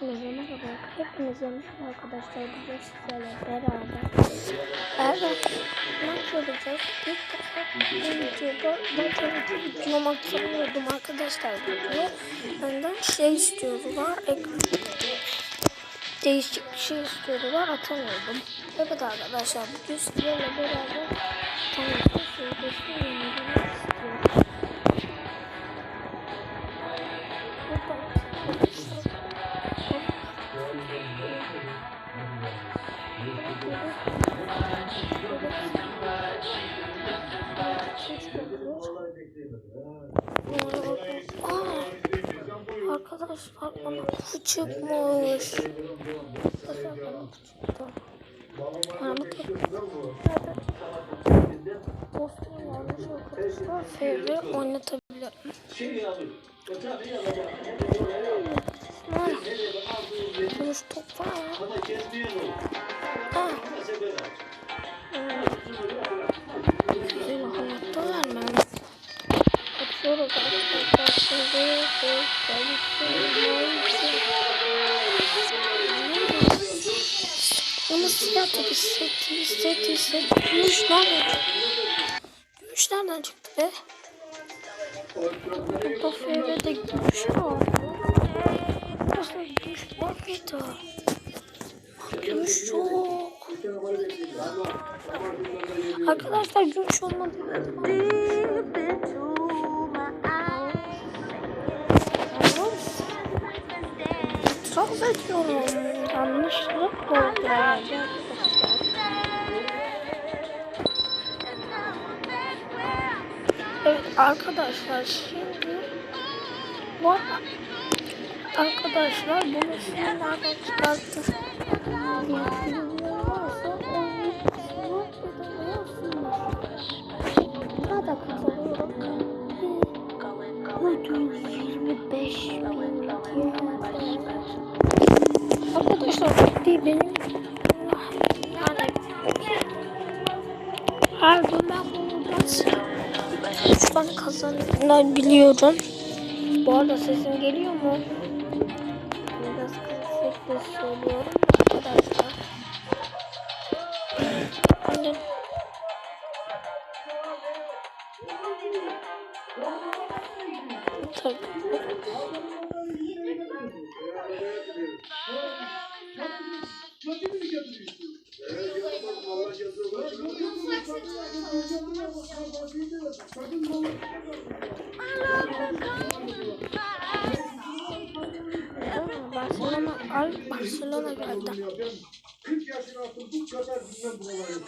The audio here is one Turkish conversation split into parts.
Hepinize merhaba. Hepinize merhaba arkadaşlar. Bugün sizlerle beraber Eğer maç yapacağız. İlk defa bu videoda ben tabii ki videomak istemiyordum arkadaşlar. Video benden şey istiyordular. Değişik bir şey istiyordular. Atamıyordum. Evet arkadaşlar bugün sizlerle beraber tanıtım sözleşme yayınlamak arkadaşlar bana kutu çıkmış. Arkadaşlar bana kutu çıktı. Yani bu kostüm varmış arkadaşlar. Fevri oynatabilirim. Var. Gümüş top var. Aa. Güzel hayatta vermem. Açıyoruz arkadaşlar. Ama siyah topu hissetti, hissetti, hissetti. Gümüş nereden? Gümüş nereden çıktı be? Fevre de Arkadaşlar gümüş olmadı. Çok bekliyorum. Yanlışlık oldu herhalde. Evet arkadaşlar şimdi bu arkadaşlar bunu şimdi nereden çıkarttım? Varsa o videoyu Buna da katılıyorum. 125 bin Arkadaşlar bir benim gün ben bunu üç tane kazanabiliyorum. Bu arada sesim geliyor mu? Biraz sesle söylüyorum arkadaşlar. Şimdi Tabii. Abi Barcelona geldi. 40 yaşına attım bu kadar bilmem buraları.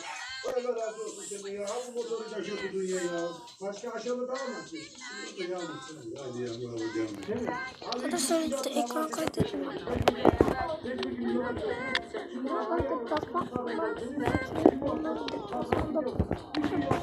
Öyle razı olsun kendine ya. Al bu motoru taşı bu dünyaya. Başka aşağı daha mı? Hadi ya bravo canım. Arkadaşlar işte ekran kaydettim. Bunlar da bakmak. Bunlar da bakmak.